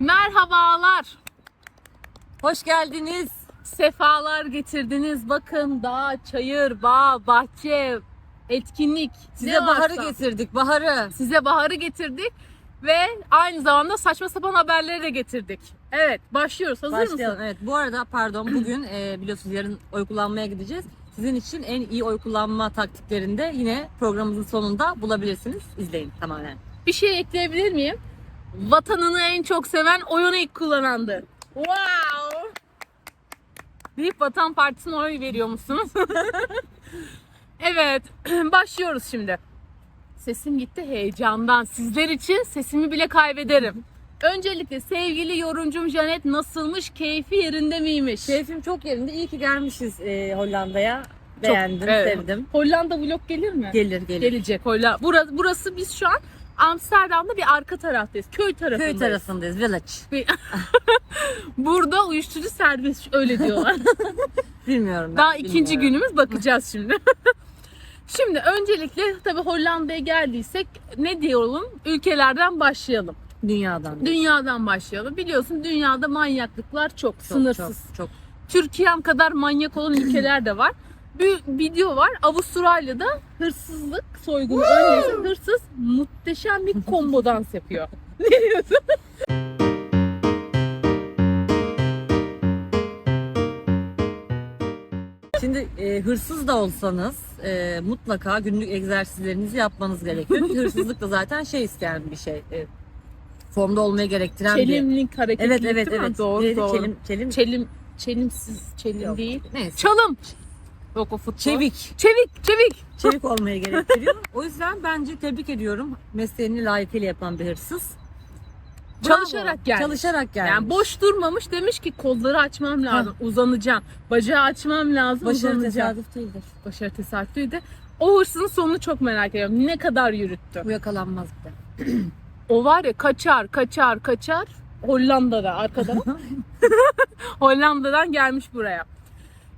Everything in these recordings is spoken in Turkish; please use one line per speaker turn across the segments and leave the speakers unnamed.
Merhabalar.
Hoş geldiniz.
Sefalar getirdiniz. Bakın dağ, çayır, bağ, bahçe, etkinlik.
Size
ne
baharı
varsa.
getirdik. Baharı.
Size baharı getirdik ve aynı zamanda saçma sapan haberleri de getirdik. Evet, başlıyoruz. Hazır
Başlayalım.
mısın?
Evet. Bu arada pardon bugün e, biliyorsunuz yarın oy kullanmaya gideceğiz. Sizin için en iyi oy kullanma taktiklerini de yine programımızın sonunda bulabilirsiniz. İzleyin tamamen.
Bir şey ekleyebilir miyim? Vatanını en çok seven oyunu ilk kullanandı. Wow! Deyip Vatan Partisi'ne oy veriyor musunuz? evet, başlıyoruz şimdi. Sesim gitti heyecandan. Sizler için sesimi bile kaybederim. Öncelikle sevgili yorumcum Janet nasılmış? Keyfi yerinde miymiş?
Keyfim çok yerinde. İyi ki gelmişiz e, Hollanda'ya. Beğendim,
evet.
sevdim.
Hollanda vlog gelir mi?
Gelir gelir.
Gelecek Hollanda. Burası, burası biz şu an Amsterdam'da bir arka taraftayız. Köy tarafındayız.
Köy tarafındayız. Village.
Burada uyuşturucu serbest öyle diyorlar.
Bilmiyorum ben.
Daha ikinci
bilmiyorum.
günümüz bakacağız şimdi. şimdi öncelikle tabii Hollanda'ya geldiysek ne diyelim? Ülkelerden başlayalım.
Dünyadan.
Dünyadan başlayalım. Biliyorsun dünyada manyaklıklar çok,
Çok,
sınırsız.
Çok, çok.
Türkiye'm kadar manyak olan ülkeler de var. Bir video var. Avustralya'da hırsızlık soygunu öncesi hırsız muhteşem bir combo dans yapıyor. Ne diyorsun?
Şimdi e, hırsız da olsanız e, mutlaka günlük egzersizlerinizi yapmanız gerekiyor. Çünkü hırsızlık da zaten şey isteyen bir şey. E, formda olmayı gerektiren bir.
Çelimlik hareketli
Evet evet evet.
Doğru
Neydi?
doğru.
Çelim, çelim.
Çelim, çelimsiz, çelim
Yok.
değil.
Neyse.
Çalım. Yok o futbol.
Çevik.
Çevik, çevik.
Çevik olmayı gerektiriyor. O yüzden bence tebrik ediyorum. Mesleğini layıkıyla yapan bir hırsız. Bravo.
Çalışarak gelmiş.
Çalışarak gelmiş.
Yani boş durmamış demiş ki kolları açmam lazım, uzanacağım. Bacağı açmam lazım,
Başarı
uzanacağım.
tesadüf değildir.
Başarı tesadüf değil de o hırsızın sonunu çok merak ediyorum. Ne kadar yürüttü?
Bu yakalanmaz bir de.
O var ya kaçar, kaçar, kaçar. Hollanda'da arkada. Hollanda'dan gelmiş buraya.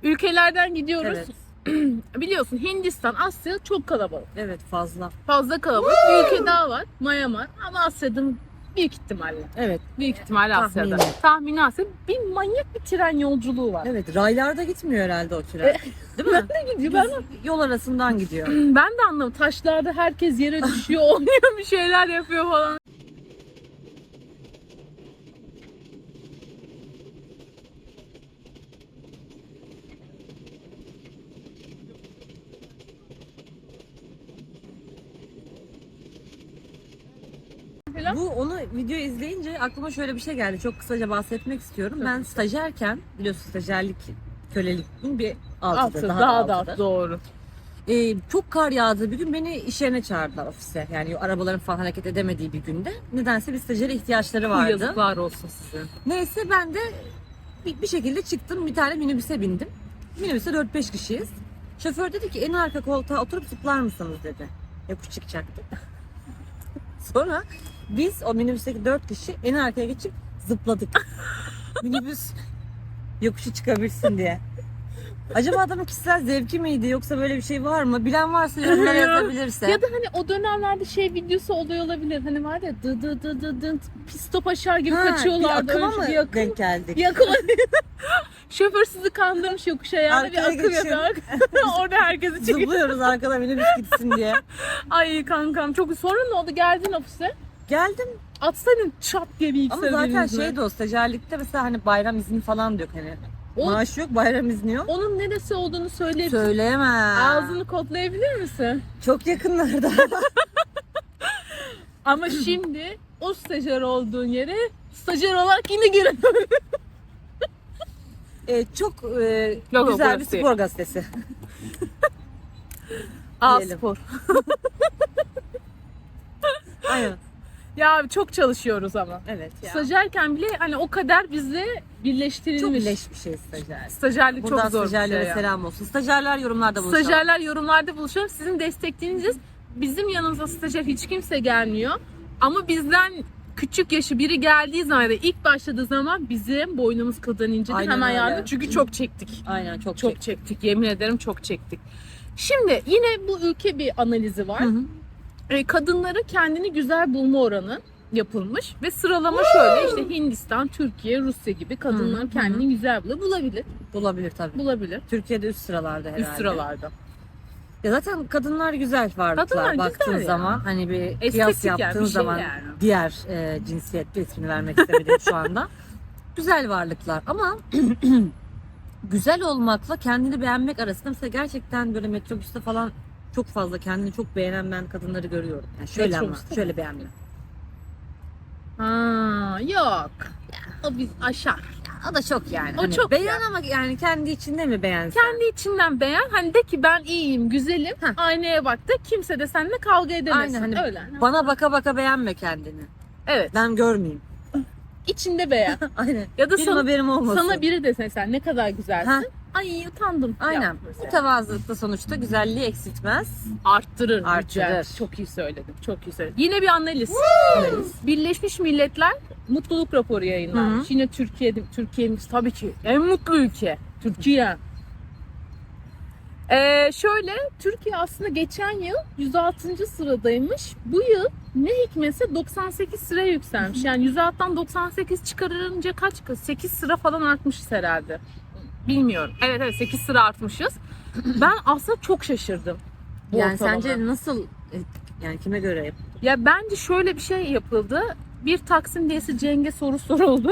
Ülkelerden gidiyoruz.
Evet.
Biliyorsun Hindistan, Asya çok kalabalık.
Evet fazla.
Fazla kalabalık. Bir ülke daha var. Myanmar. Ama Asya'dan büyük ihtimalle.
Evet.
Büyük ihtimalle
Tahmini.
Asya'da. Tahmini Asya. Bir manyak bir tren yolculuğu var.
Evet. Raylarda gitmiyor herhalde o tren. Değil mi?
Ne gidiyor? Ben,
Yol arasından gidiyor.
ben de anlamadım. Taşlarda herkes yere düşüyor, oynuyor bir şeyler yapıyor falan.
Bu onu video izleyince aklıma şöyle bir şey geldi. Çok kısaca bahsetmek istiyorum. Ben stajyerken biliyorsun stajyerlik köleliktin bir altıdır.
Altı,
daha,
daha
da altıdır.
doğru.
Ee, çok kar yağdığı bir gün beni iş yerine çağırdılar ofise. Yani arabaların falan hareket edemediği bir günde. Nedense bir stajyere ihtiyaçları vardı.
Yazıklar olsun size.
Neyse ben de bir, bir şekilde çıktım. Bir tane minibüse bindim. Minibüste 4-5 kişiyiz. Şoför dedi ki en arka koltuğa oturup zıplar mısınız dedi. Yokuş çıkacaktı. Sonra biz o minibüsteki 4 kişi en arkaya geçip zıpladık. Minibüs yokuşu çıkabilsin diye. Acaba adamın kişisel zevki miydi yoksa böyle bir şey var mı? Bilen varsa yorumlara yazabilirse.
Ya da hani o dönemlerde şey videosu oluyor olabilir. Hani var ya dı dı dı dı dı pistop aşağı gibi
Ha,
kaçıyorlardı.
Bir akıma
Öyle
mı
bir akım.
denk geldik?
Bir akım. Şoför sizi kandırmış yokuş ayağına bir
Arkaya
akım
geçin.
yapıyor. Orada herkesi çekiyor.
Zıplıyoruz arkada minibüs gitsin diye.
Ay kankam çok sonra ne oldu? Geldin ofise.
Geldim
Atsaydın çat diye bir
Ama zaten şey de o stajyerlikte mesela hani bayram izni falan diyor hani.
O-
Maaş yok bayram izni yok.
Onun neresi olduğunu söyle.
Söyleyemem.
Ağzını kodlayabilir misin?
Çok yakınlarda.
Ama şimdi o stajyer olduğun yere stajyer olarak yine girin.
Ee, çok e,
yok,
güzel bir
burası değil.
spor gazetesi.
A
Diyelim.
spor.
Aynen.
Ya çok çalışıyoruz ama.
Evet ya.
Stajyerken bile hani o kadar bizle birleştirilmiş.
Çok leş bir şey stajyer.
Stajyerlik
Buradan
çok zor bir şey
stajyerlere selam olsun. Stajyerler yorumlarda buluşalım.
Stajyerler yorumlarda buluşalım. Sizin desteklediğiniz bizim yanımıza stajyer hiç kimse gelmiyor. Ama bizden küçük yaşı biri geldiği zaman ya da ilk başladığı zaman bizim boynumuz kıldan incedir.
Aynen
Hemen
öyle.
yardım. Çünkü çok çektik.
Aynen çok
Çok
çok.
çektik. Yemin ederim çok çektik. Şimdi yine bu ülke bir analizi var.
Hı hı.
E, kadınları kendini güzel bulma oranı yapılmış ve sıralama şöyle işte Hindistan, Türkiye, Rusya gibi kadınlar
Hı
kendini güzel buluyor. Bulabilir.
Bulabilir tabii.
Bulabilir.
Türkiye'de üst sıralarda herhalde.
Üst sıralarda.
Ya zaten kadınlar güzel varlıklar
Kadınlar güzel
baktığın
ya.
zaman hani bir
Estetik
kıyas
yani,
yaptığın
bir şey
zaman
yani.
diğer e, cinsiyette ismini vermek istemedim şu anda. Güzel varlıklar ama güzel olmakla kendini beğenmek arasında mesela gerçekten böyle metrobüste falan çok fazla kendini çok beğenen ben kadınları görüyorum. Yani şöyle ama
Metrobüste mi?
şöyle beğenme.
Ha, yok. O biz aşar.
O da çok yani.
O
Hani
çok
beğen
ya.
ama yani kendi içinde mi beğensen?
Kendi içinden beğen. Hani de ki ben iyiyim, güzelim.
Heh.
Aynaya bak da kimse de seninle kavga edemesin.
Aynen, hani
Öyle.
Bana baka baka beğenme kendini.
Evet.
Ben görmeyeyim.
içinde beğen.
Aynen.
Ya da
Benim
sana,
haberim olmasın.
sana biri dese sen ne kadar güzelsin.
Ha.
Ay utandım.
Aynen. Mütevazılık da sonuçta güzelliği eksiltmez.
Arttırır.
Arttırır.
Güzel. Çok iyi söyledin. Çok iyi söyledin. Yine bir analiz.
Analiz.
Birleşmiş Milletler mutluluk raporu yayınlanmış. Yine Türkiye'de Türkiye'miz tabii ki en mutlu ülke. Türkiye. Ee, şöyle Türkiye aslında geçen yıl 106. sıradaymış. Bu yıl ne hikmetse 98 sıraya yükselmiş. Yani 106'dan 98 çıkarınca kaç? 8 sıra falan artmış herhalde. Bilmiyorum. Evet evet 8 sıra artmışız. Ben aslında çok şaşırdım. bu
Yani
ortalama.
sence nasıl e, yani kime göre yap?
Ya bence şöyle bir şey yapıldı. Bir Taksim diyesi Ceng'e soru soruldu.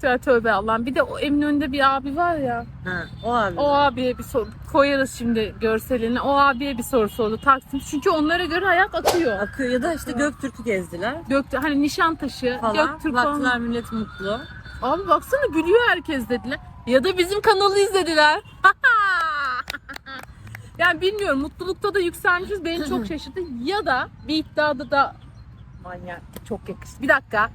Tövbe tövbe Allah'ım. Bir de o Eminönü'nde bir abi var ya.
Ha, o abi.
O abiye bir soru koyarız şimdi görselini. O abiye bir soru sordu Taksim. Çünkü onlara göre hayat akıyor.
akıyor ya da işte Göktürk'ü gezdiler
Gökte hani Nişantaşı,
falan.
Göktürk falan.
Baktılar millet mutlu.
Abi baksana gülüyor herkes dediler. Ya da bizim kanalı izlediler. yani bilmiyorum mutlulukta da yükselmişiz beni çok şaşırttı. Ya da bir iddiada da manyak çok yakıştı. Bir dakika.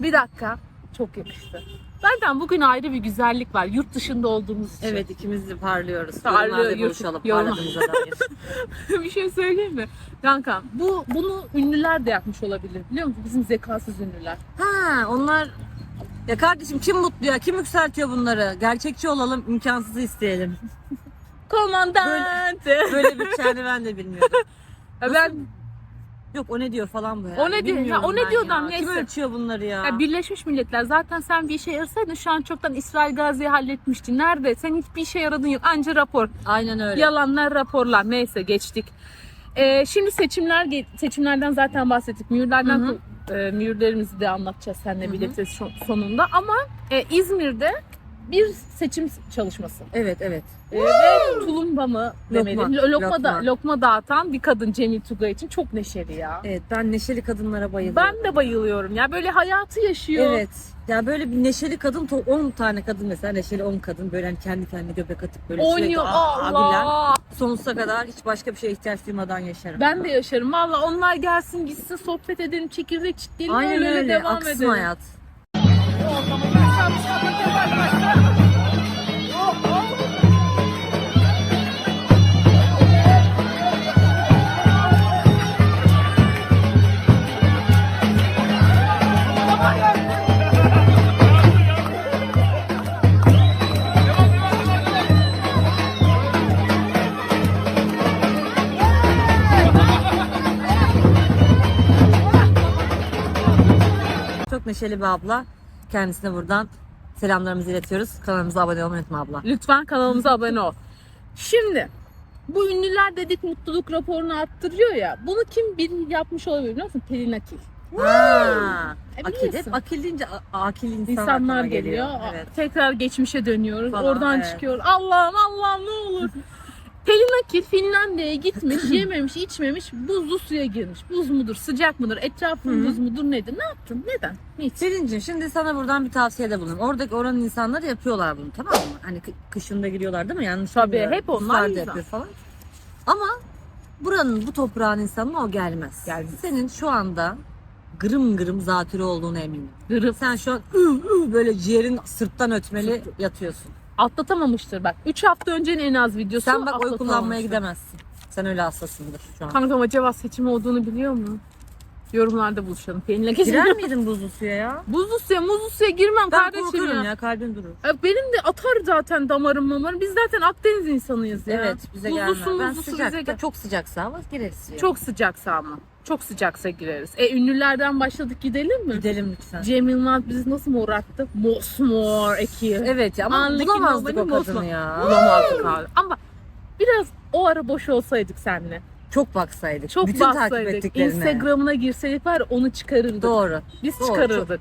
Bir dakika. Çok yakıştı. Zaten bugün ayrı bir güzellik var. Yurt dışında olduğumuz için.
Evet ikimiz de parlıyoruz.
Parlıyor, yurt-
buluşalım
bir şey söyleyeyim mi? Kanka bu bunu ünlüler de yapmış olabilir. Biliyor musun? Bizim zekasız ünlüler.
ha onlar ya kardeşim kim mutlu ya? Kim yükseltiyor bunları? Gerçekçi olalım, imkansızı isteyelim.
Komandante.
Böyle bir çare ben de bilmiyordum.
Ya ben
Yok o ne diyor falan bu ya.
O ne diyor? Ya o ne diyor adam,
Kim
neyse.
ölçüyor bunları ya?
Ya Birleşmiş Milletler zaten sen bir işe yarasaydın şu an çoktan İsrail Gazi'yi halletmiştin. Nerede? Sen hiçbir işe yaradın yok. Anca rapor.
Aynen öyle.
Yalanlar, raporlar. Neyse geçtik. Ee, şimdi seçimler seçimlerden zaten bahsettik. Mühürlerden e, mühürlerimizi de anlatacağız seninle birlikte son- sonunda. Ama e, İzmir'de bir seçim çalışması.
Evet evet.
E, ve tulumba mı demeliyim?
Lokma,
Lo- Lokma, da,
lokma.
dağıtan bir kadın Cemil Tugay için çok neşeli ya.
Evet ben neşeli kadınlara bayılıyorum.
Ben de bayılıyorum ya. Böyle hayatı yaşıyor.
Evet. Ya böyle bir neşeli kadın to- 10 tane kadın mesela neşeli 10 kadın böyle hani kendi kendine göbek atıp böyle sürekli
Oynuyor.
"Aa, abiler."
Allah.
sonsuza kadar hiç başka bir şeye ihtiyaç duymadan yaşarım.
Ben de yaşarım. Valla onlar gelsin gitsin sohbet edelim, çekirdek çitleyelim.
Aynen
öyle,
öyle.
öyle devam
Aksın
edelim.
hayat. Neşeli bir abla. Kendisine buradan selamlarımızı iletiyoruz. Kanalımıza abone olmayı unutma abla.
Lütfen kanalımıza abone ol. Şimdi bu ünlüler dedik mutluluk raporunu attırıyor ya. Bunu kim bir yapmış olabilir biliyor musun? Pelin Akil.
Ha.
E,
Akil, hep akil deyince a- akil insan
İnsanlar
aklıma
geliyor.
Evet.
Tekrar geçmişe dönüyoruz.
Falan,
Oradan
evet.
çıkıyor. Allah'ım Allah'ım ne olur. Pelin Akil Finlandiya'ya gitmiş, yememiş, içmemiş, buzlu suya girmiş. Buz mudur, sıcak mıdır, etrafın buz mudur nedir? Ne yaptın? Neden? Niçin?
Selin'cim şimdi sana buradan bir tavsiyede bulunayım. Oradaki oranın insanları yapıyorlar bunu tamam mı? Hani kı- kışında giriyorlar değil mi? Yanlış
Tabii,
bilmiyorum.
hep onlar
Ruslar da
insan.
yapıyor falan. Ama buranın bu toprağın insanına o gelmez.
Gelmez.
Senin şu anda gırım gırım zatürre olduğunu eminim.
Gırıp
Sen şu an ıh, ıh böyle ciğerin sırttan ötmeli yatıyorsun.
Atlatamamıştır bak. 3 hafta öncenin en az videosu
Sen bak oy kullanmaya gidemezsin. Sen öyle hassasındır şu an.
Kankam acaba seçim olduğunu biliyor mu? Yorumlarda buluşalım. Pelin'le kesin.
Girer miydin buzlu suya ya?
Buzlu suya, muzlu suya girmem
Ben
kardeşim
korkarım
ya.
ya. kalbim durur.
Ya Benim de atar zaten damarım mamarım. Biz zaten Akdeniz insanıyız ya.
Evet bize gelmez.
su,
ben
buzlu su bize
sıcakta
gel-
çok sıcaksa ama gireriz.
Çok sıcaksa ama. Çok sıcaksa gireriz. E ünlülerden başladık gidelim mi?
Gidelim lütfen.
Cem Yılmaz bizi nasıl morarttı? Mosmor Eki.
Evet ya ama
Andaki
bulamazdık o kadını ya.
Bulamazdık abi. Ama biraz o ara boş olsaydık seninle.
Çok baksaydık.
Çok
Bütün takip
bassaydık.
ettiklerine.
Instagram'ına girseydik var ya, onu çıkarırdık.
Doğru.
Biz
Doğru,
çıkarırdık.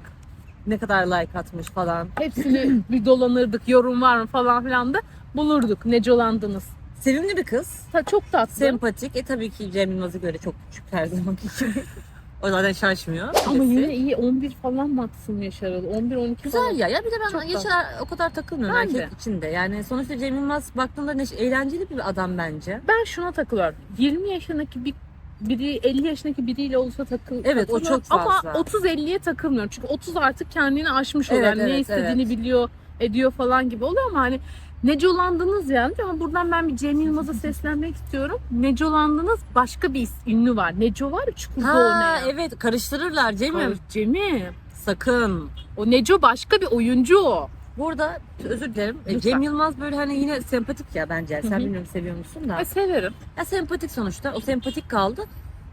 Ne kadar like atmış falan.
Hepsini bir dolanırdık. Yorum var mı falan filan da bulurduk. Necelandınız.
Sevimli bir kız.
Ta- Çok tatlı.
Sempatik. E tabii ki Cem Yılmaz'a göre çok küçük her zamanki gibi. o zaten şaşmıyor.
Ama
Birisi.
yine iyi 11 falan maksimum yaşarız. 11 12
Güzel
falan.
ya. Ya bir de ben
Çok
yaşa o kadar takılmıyorum
Ben de.
erkek içinde. Yani sonuçta Cem Yılmaz baktığında ne, eğlenceli bir adam bence.
Ben şuna takılıyorum. 20 yaşındaki bir biri 50 yaşındaki biriyle olursa takıl
Evet, o
takılıyorum.
çok fazla.
Ama 30 50'ye takılmıyorum. Çünkü 30 artık kendini aşmış oluyor.
Evet,
Yani ne
evet,
istediğini biliyor, ediyor falan gibi oluyor ama hani necelandınız yani. Ama buradan ben bir Cem Yılmaz'a seslenmek istiyorum. Necelandınız başka bir is- ünlü var. Neco var ya Çukur'da
Ha
oynayan.
evet karıştırırlar Cem'im.
Ay, Cem'im.
Sakın.
O Neco başka bir oyuncu o.
Burada özür dilerim. E,
Lütfen.
Cem Yılmaz böyle hani yine sempatik ya bence. Sen
Hı hı.
bilmiyorum seviyor musun da.
Ay, severim.
Ya sempatik sonuçta. O sempatik kaldı.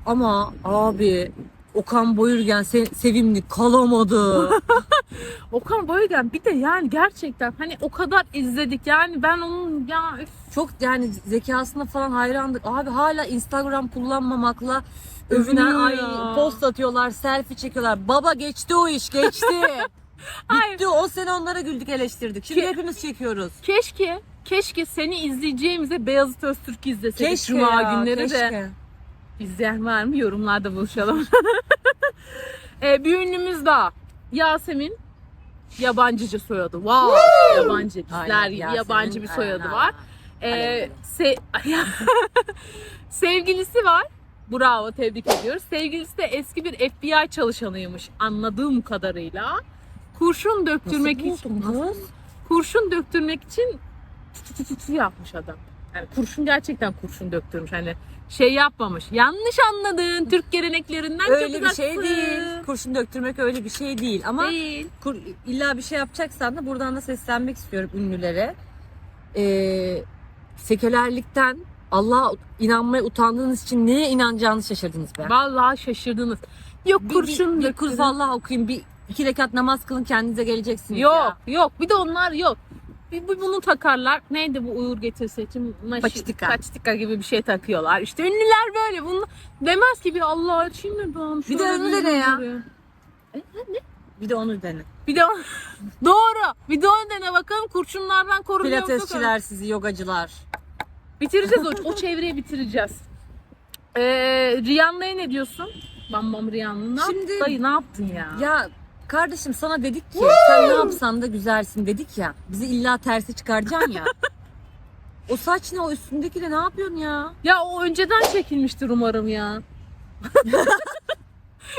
Ama abi Okan Bayülgen se- sevimli kalamadı.
Okan Bayülgen bir de yani gerçekten hani o kadar izledik yani ben onun ya üf,
Çok yani zekasına falan hayrandık. Abi hala Instagram kullanmamakla övünen ay post atıyorlar, selfie çekiyorlar. Baba geçti o iş, geçti. Bitti. O sene onlara güldük, eleştirdik. Şimdi
Ke-
hepimiz çekiyoruz.
Keşke, keşke seni izleyeceğimize Beyazıt Öztürk'ü izleseydik
Keşke
Cuma
ya,
günleri de. İzleyen var mı? Yorumlarda buluşalım. ee, bir ünlümüz daha. Yasemin. Yabancıcı soyadı. Wow. Yabancı. Bizler
Aynen,
gibi
Yasemin,
yabancı bir soyadı
aynen.
var. Ee, se- sevgilisi var. Bravo tebrik ediyoruz. Sevgilisi de eski bir FBI çalışanıymış anladığım kadarıyla. Kurşun döktürmek
Nasıl
için
kız?
kurşun döktürmek için tü tü tü yapmış adam. Yani kurşun gerçekten kurşun döktürmüş. Hani şey yapmamış. Yanlış anladın Türk geleneklerinden
Öyle
çok
bir şey
uzaksın.
değil. Kurşun döktürmek öyle bir şey değil. Ama
Değil.
kur, illa bir şey yapacaksan da buradan da seslenmek istiyorum ünlülere. Ee, sekülerlikten Allah'a inanmaya utandığınız için neye inanacağınızı şaşırdınız be.
Vallahi şaşırdınız. Yok
Bir-
kurşun
bir, bir
döktürün.
kul Allah okuyun, bir iki rekat namaz kılın kendinize geleceksiniz
Yok
ya.
yok bir de onlar yok. Bir, bir bunu takarlar. Neydi bu Uğur Getir seçim? Maşı-
Paçitika.
Paçitika gibi bir şey takıyorlar. İşte ünlüler böyle. Bunu demez ki bir Allah için mi ben
Bir de onu dene ya.
bir-
Bir de onu dene.
Bir de doğru. Bir de onu dene bakalım kurşunlardan korunuyor musun?
Pilatesçiler sizi, yogacılar.
Bitireceğiz o, o çevreyi bitireceğiz. Ee, Rihanna'ya ne diyorsun? Bam bam Rihanna. Ne
Şimdi-
Şimdi... Dayı ne yaptın ya?
Ya kardeşim sana dedik ki sen ne yapsan da güzelsin dedik ya. Bizi illa tersi çıkaracaksın ya. o saç ne o üstündeki de ne yapıyorsun ya?
Ya o önceden çekilmiştir umarım ya. Ünlü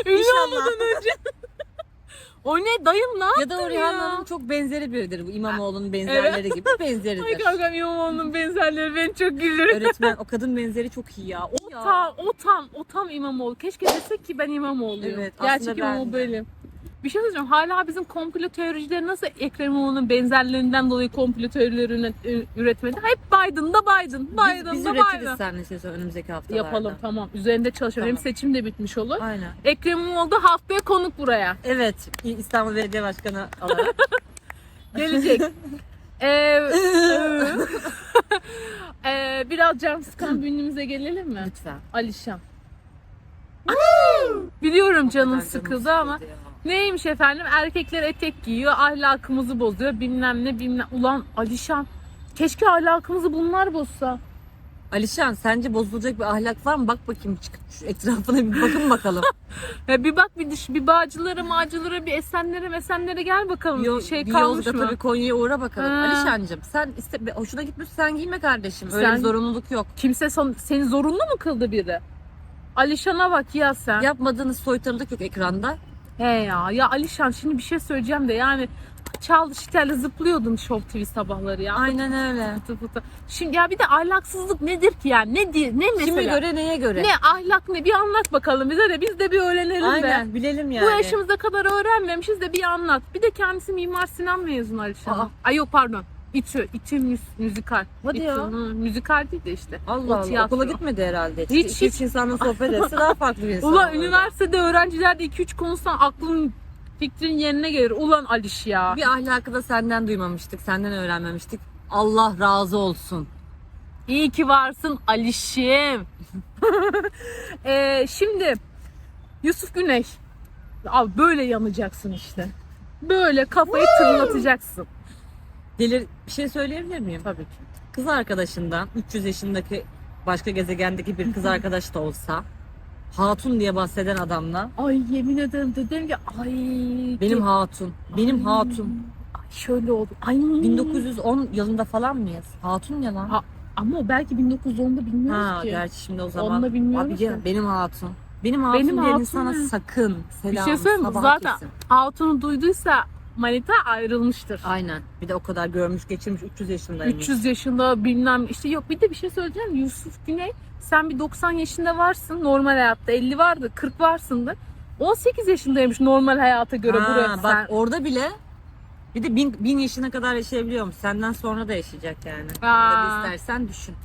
İnşallah.
olmadan önce. o ne dayım ne
Ya da o
yaptın
Rihanna'nın çok benzeri biridir bu İmamoğlu'nun benzerleri gibi
Ay
benzeridir.
kanka İmamoğlu'nun benzerleri beni çok güldürüyor.
Öğretmen o kadın benzeri çok iyi ya. O ya.
tam, o tam, o tam İmamoğlu. Keşke desek ki ben İmamoğlu'yum.
Evet, aslında
Gerçek
ben
İmamoğlu benim. Bir şey söyleyeceğim. Hala bizim komplo teoricileri nasıl Ekrem İmamoğlu'nun benzerlerinden dolayı komplo teorileri üret- üretmedi? Hep Biden'da Biden,
Biz,
Biden'da
biz
Biden.
üretiriz seninle istiyorsan önümüzdeki haftalarda.
Yapalım tamam. Üzerinde çalışalım. Hem
Tamam.
seçim de bitmiş olur.
Aynen.
Ekrem İmamoğlu da haftaya konuk buraya.
Evet İstanbul Belediye Başkanı olarak.
Gelecek. Ee, ee, biraz can sıkan bir ünlümüze gelelim mi?
Lütfen.
Alişan. Biliyorum canın
Canım
sıkıldı ama
ya.
Neymiş efendim erkekler etek giyiyor ahlakımızı bozuyor bilmem ne bilmem ulan Alişan keşke ahlakımızı bunlar bozsa.
Alişan sence bozulacak bir ahlak var mı? Bak bakayım çıkıp şu etrafına bir bakın bakalım.
Ya bir bak bir dış bir bağcılara mağcılara bir esenlere mesenlere gel bakalım
Yo-
şey
bir
kalmış
Yozgat'a
mı?
bir Konya'ya uğra bakalım.
Ha.
Alişancığım sen iste, hoşuna gitmiş sen giyme kardeşim. Öyle
Sen-
bir zorunluluk yok.
Kimse son, seni zorunlu mu kıldı biri? Alişan'a bak ya sen.
Yapmadığınız soytarılık yok ekranda.
He ya ya Alişan şimdi bir şey söyleyeceğim de yani çaldı şiterle zıplıyordun Show TV sabahları ya.
Aynen öyle.
Fıtı fıtı. Şimdi ya bir de ahlaksızlık nedir ki yani? Ne di- ne mesela?
Kime göre neye göre?
Ne ahlak ne? Bir anlat bakalım bize de biz de bir öğrenelim
Aynen
de.
bilelim yani.
Bu yaşımıza kadar öğrenmemişiz de bir anlat. Bir de kendisi Mimar Sinan mezunu Alişan.
Aa.
Ay yok pardon. İTÜ, İTÜ müz- müzikal.
Hadi
İTÜ,
ya.
hı, müzikal değil de işte.
Allah
O
Allah.
tiyatro.
Okula gitmedi herhalde.
Hiç,
Hiç,
hiç.
hiç insanla sohbet etse daha farklı bir insan
Ulan
olurdu.
üniversitede öğrencilerde 2-3 konuşsan aklın fikrin yerine gelir. Ulan Aliş ya.
Bir ahlakı da senden duymamıştık, senden öğrenmemiştik. Allah razı olsun.
İyi ki varsın Alişim. Ee, şimdi Yusuf Güney. Abi böyle yanacaksın işte. Böyle kafayı tırlatacaksın.
Delir bir şey söyleyebilir miyim?
Tabii ki.
Kız arkadaşından 300 yaşındaki başka gezegendeki bir kız arkadaş da olsa Hatun diye bahseden adamla
Ay yemin ederim dedim ki ay.
benim hatun, benim hatun.
Ay şöyle oldu. Ay.
1910 yılında falan mıyız? Hatun ya lan.
Ha, Ama o belki 1910'da bilmiyoruz
Ha,
ki.
gerçi şimdi o zaman.
Onu da
Abi ya,
ki.
benim hatun. Benim hatun
Benim
diyen
hatun
insana
ne?
sakın selam.
Bir şey söyleyeyim mi?
sabah
Zaten
kesin.
Hatun'u duyduysa Manita ayrılmıştır.
Aynen. Bir de o kadar görmüş geçirmiş 300 yaşındaymış.
300 yaşında bilmem işte yok bir de bir şey söyleyeceğim Yusuf Güney sen bir 90 yaşında varsın normal hayatta 50 vardı 40 varsındır 18 yaşındaymış normal hayata göre
Ha,
buraya
bak
sen.
orada bile bir de bin, bin yaşına kadar yaşayabiliyormuş. Senden sonra da yaşayacak yani.
Aa.
İstersen düşün.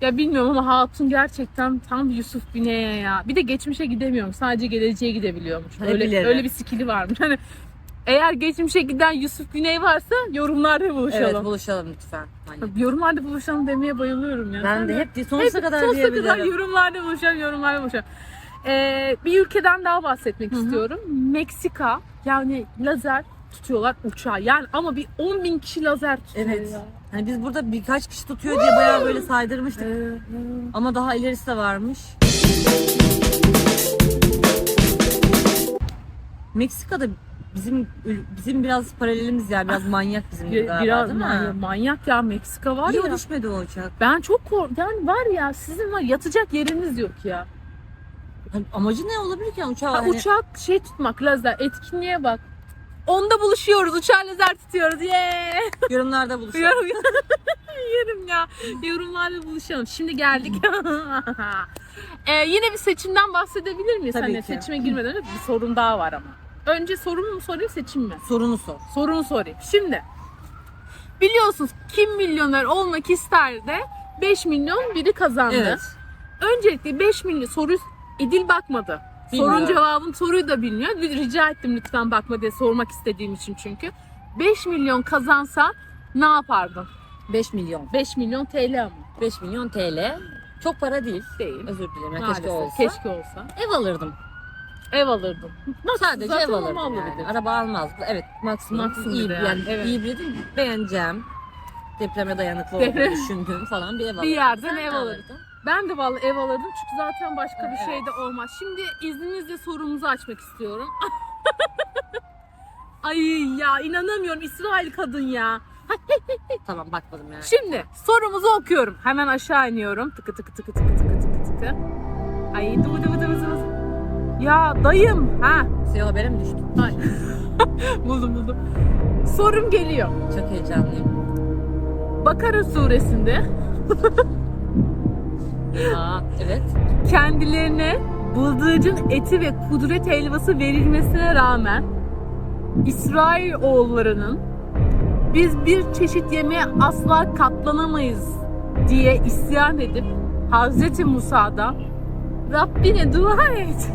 Ya bilmiyorum ama Hatun gerçekten tam Yusuf Güney'e ya. Bir de geçmişe gidemiyorum sadece geleceğe gidebiliyormuş. Öyle, öyle bir skill'i varmış. Hani eğer geçmişe giden Yusuf Güney varsa yorumlarda buluşalım.
Evet buluşalım lütfen. Hani.
Yorumlarda buluşalım demeye bayılıyorum ya.
Ben
Sen
de hep sonsuza
Hep
kadar
sonsuza kadar
diyebilirim.
yorumlarda buluşalım, yorumlarda buluşalım. Ee, bir ülkeden daha bahsetmek
Hı hı.
istiyorum. Meksika yani lazer tutuyorlar uçağı. Yani ama bir 10 bin kişi lazer tutuyor
Evet.
ya.
Hani biz burada birkaç kişi tutuyor diye bayağı böyle saydırmıştık. Ama daha ilerisi de varmış. Meksika'da bizim bizim biraz paralelimiz ya biraz manyak bizim gibi galiba
biraz
değil mi?
manyak, manyak ya Meksika var
Niye
ya.
düşmedi o uçak?
Ben çok kork yani var ya sizin var yatacak yeriniz yok ya.
Hani amacı ne olabilir ki yani uçağı?
Ha,
hani-
Uçak şey tutmak lazer etkinliğe bak. Onda buluşuyoruz. Uçağı lazer tutuyoruz. Yeah!
Yorumlarda buluşalım.
Yorum- Yerim ya. Yorumlarla buluşalım. Şimdi geldik. Ee, yine bir seçimden bahsedebilir miyiz?
Tabii
hani
ki.
seçime girmeden önce bir sorun daha var ama. Önce sorumu mu sorayım seçim mi?
Sorunu sor.
Sorunu sorayım. Şimdi biliyorsunuz kim milyoner olmak ister de 5 milyon biri kazandı.
Evet.
Öncelikle 5 milyon soru İdil bakmadı. Sorun
Bilmiyorum.
cevabın soruyu da bilmiyor. Rica ettim lütfen bakma diye sormak istediğim için çünkü. 5 milyon kazansa ne yapardın?
5 milyon.
5 milyon TL ama
5 milyon TL. Çok para değil.
değil.
Özür dilerim.
Maalesef.
Keşke olsa.
Keşke olsa.
Ev alırdım.
Ev alırdın. Nasıl?
Sadece
Zaten
ev
onu
alırdım yani.
alabilirdin.
Araba almaz. Evet maksimum.
Maksimum
iyi,
bir de
yani,
yani, evet.
iyi bir değil, beğeneceğim. Depreme dayanıklı
Deprem-
olduğunu düşündüğüm falan bir ev alırdım.
yerden
Sen
ev
ne
alırdın. Ben de vallahi ev alırdım çünkü zaten başka bir
Evet.
şey de olmaz. Şimdi izninizle sorumuzu açmak istiyorum. Ay ya inanamıyorum İsrail kadın ya.
Tamam bakmadım yani.
Şimdi sorumuzu okuyorum. Hemen aşağı iniyorum. Tıkı tıkı tıkı tıkı tıkı tıkı tıkı. Ay dıvı dıvı dıvı dıvı. Ya dayım ha.
Size habere mi düştü?
Ay. buldum buldum. Sorum geliyor.
Çok heyecanlıyım.
Bakara suresinde
Aa, evet.
kendilerine bıldırcın eti ve kudret helvası verilmesine rağmen İsrail oğullarının biz bir çeşit yemeğe asla katlanamayız diye isyan edip Hazreti Musa'da Rabbine dua et.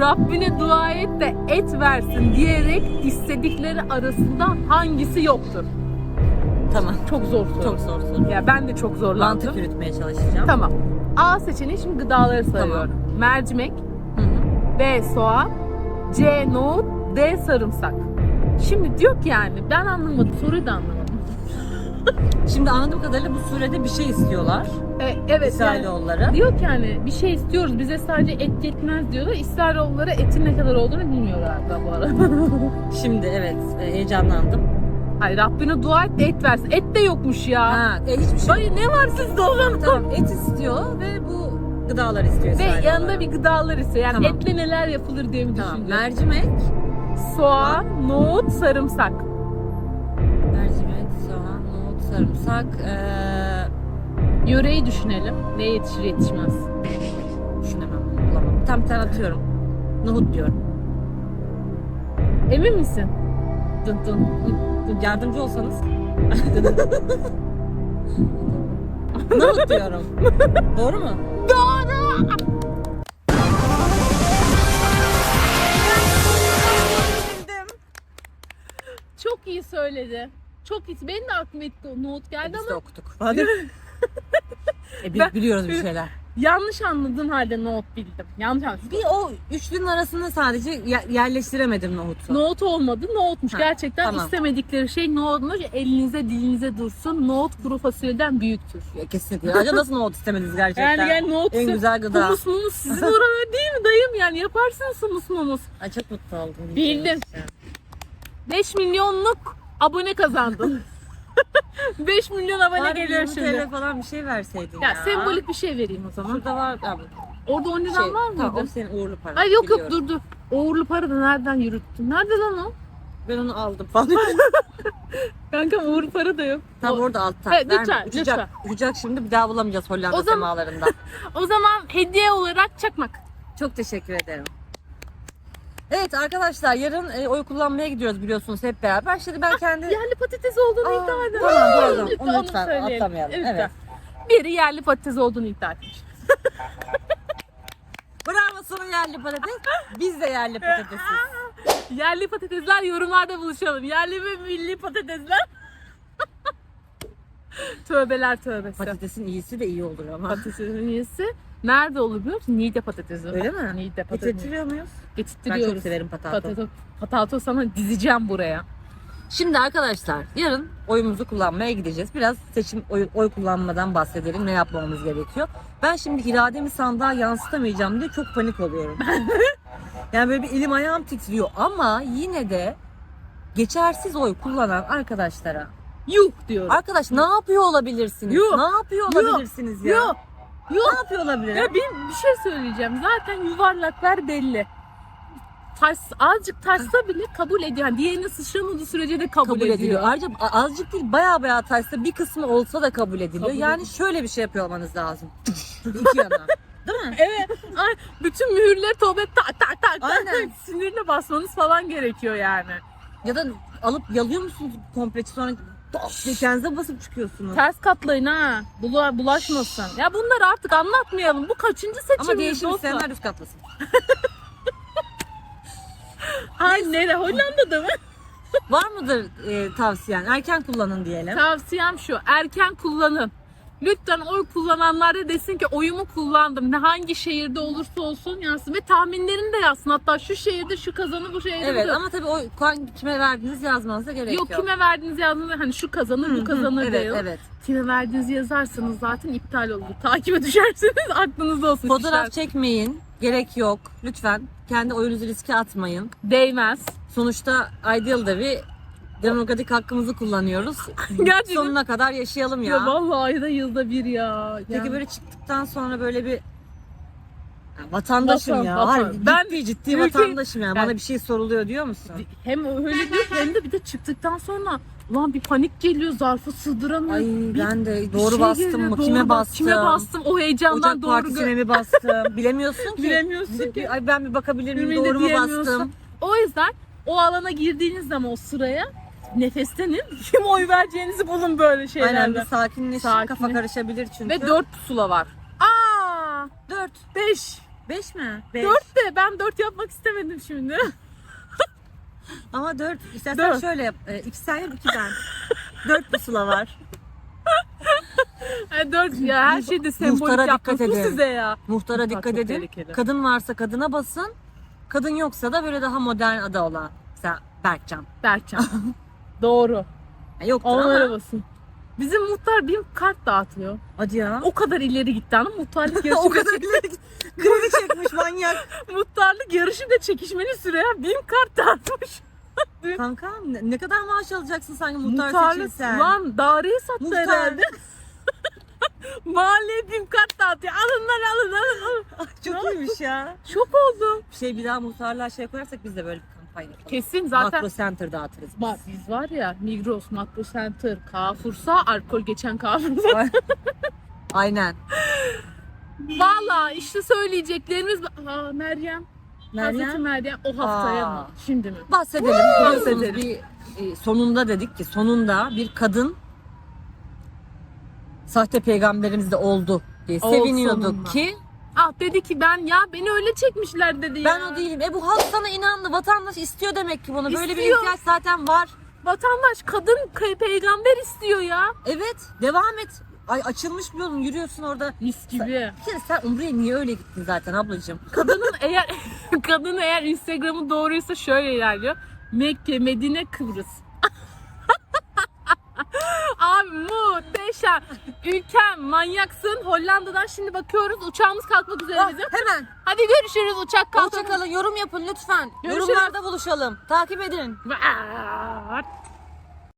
Rabbine dua et de et versin diyerek istedikleri arasında hangisi yoktur?
Tamam.
Çok zor soru.
Çok zor soru.
Ya ben de çok zorlandım.
Mantık yürütmeye çalışacağım.
Tamam. A seçeneği şimdi gıdaları sayıyorum. Mercimek,
Hı hı.
B soğan, C nohut, D sarımsak. Şimdi diyor ki yani ben anlamadım soruyu da anlamadım.
Şimdi anladığım kadarıyla bu surede bir şey istiyorlar.
E, evet yani
İsrailoğulları.
diyor ki yani bir şey istiyoruz bize sadece et yetmez diyorlar. İsrailoğulları etin ne kadar olduğunu bilmiyorlar da bu arada.
Şimdi evet e, heyecanlandım.
Ay Rabbine dua et de et versin. Et de yokmuş ya.
Ha, e, hiçbir şey
Ay ne var sizde o zaman?
Tamam et istiyor ve bu gıdalar istiyor
Ve yanında bir gıdalar istiyor. Yani
Tamam.
etle neler yapılır diye mi
Tamam.
düşünüyorum?
Mercimek.
Soğan, nohut, sarımsak.
Sarımsak. Ee,
Yöreyi düşünelim. Ne yetişir yetişmez.
düşünemem. Bulamam. Tam bir tane atıyorum. Nohut diyorum.
Emin misin? Dın dın.
Yardımcı olsanız. Nohut diyorum. Doğru mu?
Doğru. Çok iyi söyledi. Çok iyi. Benim de aklıma ilk nohut geldi
Biz
ama
de okuduk. Hadi. e, biz
Ben-
biliyoruz bir şeyler.
yanlış anladığım halde nohut bildim. Yanlış anladım.
Bir o üçlünün arasında sadece ye- yerleştiremedim nohutu.
Nohut olmadı, nohutmuş.
Ha,
Gerçekten
tamam.
istemedikleri şey nohutmuş. Elinize, dilinize dursun. Nohut kuru fasulyeden büyüktür.
Ya, kesinlikle. Acaba nasıl nohut istemediniz gerçekten?
Yani, yani nohut
en güzel gıda.
Humus mumus sizin orada değil mi dayım? Yani yaparsınız humus mumus.
Ay çok mutlu oldum.
Bildim. 5 milyonluk abone kazandın. 5 milyon abone
Bari
geliyor
20
şimdi.
TL falan bir şey verseydin ya.
Ya sembolik bir şey vereyim o zaman.
Şurada var abi.
Orada 10 liran
Şey,
var mıydı?
tamam, o senin uğurlu paran.
Ay yok yok
biliyorum.
dur dur. Uğurlu para da nereden yürüttün? Nerede lan o?
Ben onu aldım falan.
Kanka uğurlu para da yok.
Tam
O-
orada altta. Verme.
lütfen,
Uçacak. Uçacak şimdi bir daha bulamayacağız Hollanda
O zaman-
semalarında.
O zaman hediye olarak çakmak.
Çok teşekkür ederim. Evet arkadaşlar yarın e, oy kullanmaya gidiyoruz biliyorsunuz hep beraber. Şimdi ben kendi...
Yerli patates olduğunu
Aa,
iddia edin.
tamam, pardon.
Lütfen
Onu lütfen
söyleyelim.
atlamayalım.
Lütfen.
Evet.
Biri yerli patates olduğunu iddia etmiş.
Bravo sana yerli patates. Biz de yerli patatesiz.
Yerli patatesler yorumlarda buluşalım. Yerli ve milli patatesler. Tövbeler tövbesi.
Patatesin iyisi de iyi olur ama.
Patatesin iyisi nerede olur biliyor musun? Niğde patatesi.
Öyle mi?
Niğde patatesi.
Getirtiyor muyuz? Ben
Getirtiyoruz.
çok severim patato.
Patato. Patato sana dizeceğim buraya.
Şimdi arkadaşlar yarın oyumuzu kullanmaya gideceğiz. Biraz seçim oy, oy kullanmadan bahsedelim. Ne yapmamız gerekiyor. Ben şimdi irademi sandığa yansıtamayacağım diye çok panik oluyorum. yani böyle bir elim ayağım titriyor ama yine de geçersiz oy kullanan arkadaşlara
Yuh diyorum.
arkadaş ne yapıyor olabilirsiniz?
Yuh.
Ne yapıyor
Yuh.
olabilirsiniz ya?
Yuh. Yuh.
Ne yapıyor olabilir?
Ya bir, bir şey söyleyeceğim. Zaten yuvarlaklar belli. Taş, azıcık taşsa bile kabul ediyor. Yani diğerine sıçramadığı sürece de kabul,
kabul
ediyor.
ediliyor. Ayrıca azıcık değil baya baya taşsa bir kısmı olsa da kabul ediliyor.
Kabul
yani şöyle bir şey yapıyor olmanız lazım. İki yana. Değil mi?
Evet. Ay, bütün mühürleri tövbe tak tak tak tak.
Aynen.
Sinirle basmanız falan gerekiyor yani.
Ya da alıp yalıyor musunuz komple sonra kendinize basıp çıkıyorsunuz.
Ters katlayın ha. Bula, bulaşmasın. Ya bunları artık anlatmayalım. Bu kaçıncı seçimimiz
Ama değişim
dostlar?
isteyenler üst katlasın.
Ay nere? Hollanda'da mı?
Var mıdır e, tavsiyen? Erken kullanın diyelim.
Tavsiyem şu. Erken kullanın. Lütfen oy kullananlar da desin ki oyumu kullandım. Ne hangi şehirde olursa olsun yazsın ve tahminlerini de yazsın. Hatta şu şehirde şu kazanı bu şehirde
Evet
bu.
ama tabii o kime verdiğiniz yazmanıza gerek yok.
Yok kime verdiğiniz yazdığında hani şu kazanır bu kazanır
evet,
değil.
evet.
Kime verdiğinizi yazarsanız zaten iptal olur. Takibe düşerseniz aklınızda olsun.
Fotoğraf
kişiler.
çekmeyin. Gerek yok. Lütfen kendi oyunuzu riske atmayın.
Değmez.
Sonuçta Ideal'da bir demokratik hakkımızı kullanıyoruz.
Gerçekten.
Sonuna kadar yaşayalım ya.
Ya vallahi ayda yılda bir ya.
Peki
Yani-
böyle çıktıktan sonra böyle bir vatandaşım
Vatan,
ya.
vatan.
Hayır,
Ben
ciddi ciddi
ülke-
vatandaşım yani. Bana
Yani-
bir şey soruluyor diyor musun?
hem öyle diyor hem de bir de çıktıktan sonra ulan bir panik geliyor zarfı sığdıramıyorum.
Ay
Bir-
ben de
bir
doğru
şey
bastım
geliyor,
mı?
doğru
Kime
bas-
bastım?
Kime bastım? O heyecandan
Ocak
doğru
Partisi'ne
gö-
mi bastım? Bilemiyorsun ki.
Bilemiyorsun ki.
Ay ben bir bakabilir miyim? Doğru mu bastım?
O yüzden o alana girdiğiniz zaman o sıraya nefestenin kim oy vereceğinizi bulun böyle şeylerde.
Aynen bir sakinleşin.
Sakin.
Kafa karışabilir çünkü.
Ve 4 pusula var. Aa!
4.
5.
5 mi? 5.
4 de ben 4 yapmak istemedim şimdi.
Ama 4. İstersen
Dört.
şöyle yap. 2 sen yap 2 ben. 4 pusula var.
4 ya her şeyde sembolik
Muhtara dikkat
Bu
edin.
size ya.
Muhtara
Muhtar
dikkat
çok
edin.
tehlikeli.
Kadın varsa kadına basın. Kadın yoksa da böyle daha modern adı olan. Mesela Berkcan.
Berkcan. Doğru.
Yani yoktur
Onlara
ama.
basın. Bizim muhtar bir kart dağıtıyor.
Hadi ya.
O kadar ileri gitti ama muhtarlık yarışı
o kadar ileri git- Kredi çekmiş manyak.
muhtarlık yarışı da çekişmeli süre ya. Bin kart dağıtmış.
Kanka ne, ne kadar maaş alacaksın sanki muhtar
Muhtarlık
seçilsen?
lan daireyi sattı
Muhtar.
herhalde. Mahalleye bin kart dağıtıyor. Alın lan alın alın alın.
Çok iyiymiş ya.
Şok oldum.
Bir şey bir daha muhtarlığa şey koyarsak biz de böyle bir yapalım.
Kesin zaten.
Makro Center dağıtırız. biz.
Bak biz var ya Migros, Makro Center, Carrefour'sa alkol geçen Carrefour'sa.
Aynen.
Valla işte söyleyeceklerimiz... Aa Meryem. Hazreti
Meryem.
Meryem o haftaya
Aa.
mı? Şimdi mi?
Bahsedelim.
Bahsedelim.
bir e, sonunda dedik ki sonunda bir kadın sahte peygamberimiz de oldu diye
Ol
seviniyorduk
sonunda.
ki
Ah dedi ki ben ya beni öyle çekmişler dedi
ben
ya.
o değilim. E bu halk sana inandı. Vatandaş istiyor demek ki bunu. Böyle bir
İstiyor.
ihtiyaç zaten var.
Vatandaş kadın kay- peygamber istiyor ya.
Evet. Devam et. Ay açılmış bir yolun yürüyorsun orada.
Mis gibi.
Bir kere sen Umre'ye niye öyle gittin zaten ablacığım?
Kadının eğer kadın eğer Instagram'ı doğruysa şöyle ilerliyor. Mekke, Medine, Kıbrıs. Abi muhteşem. Ülkem manyaksın. Hollanda'dan şimdi bakıyoruz. Uçağımız kalkmak üzere
Ah,
bizim.
hemen.
Hadi görüşürüz uçak kalkmak
Hoşçakalın. Yorum yapın lütfen.
Görüşürüz.
Yorumlarda buluşalım. Takip edin.
üzere.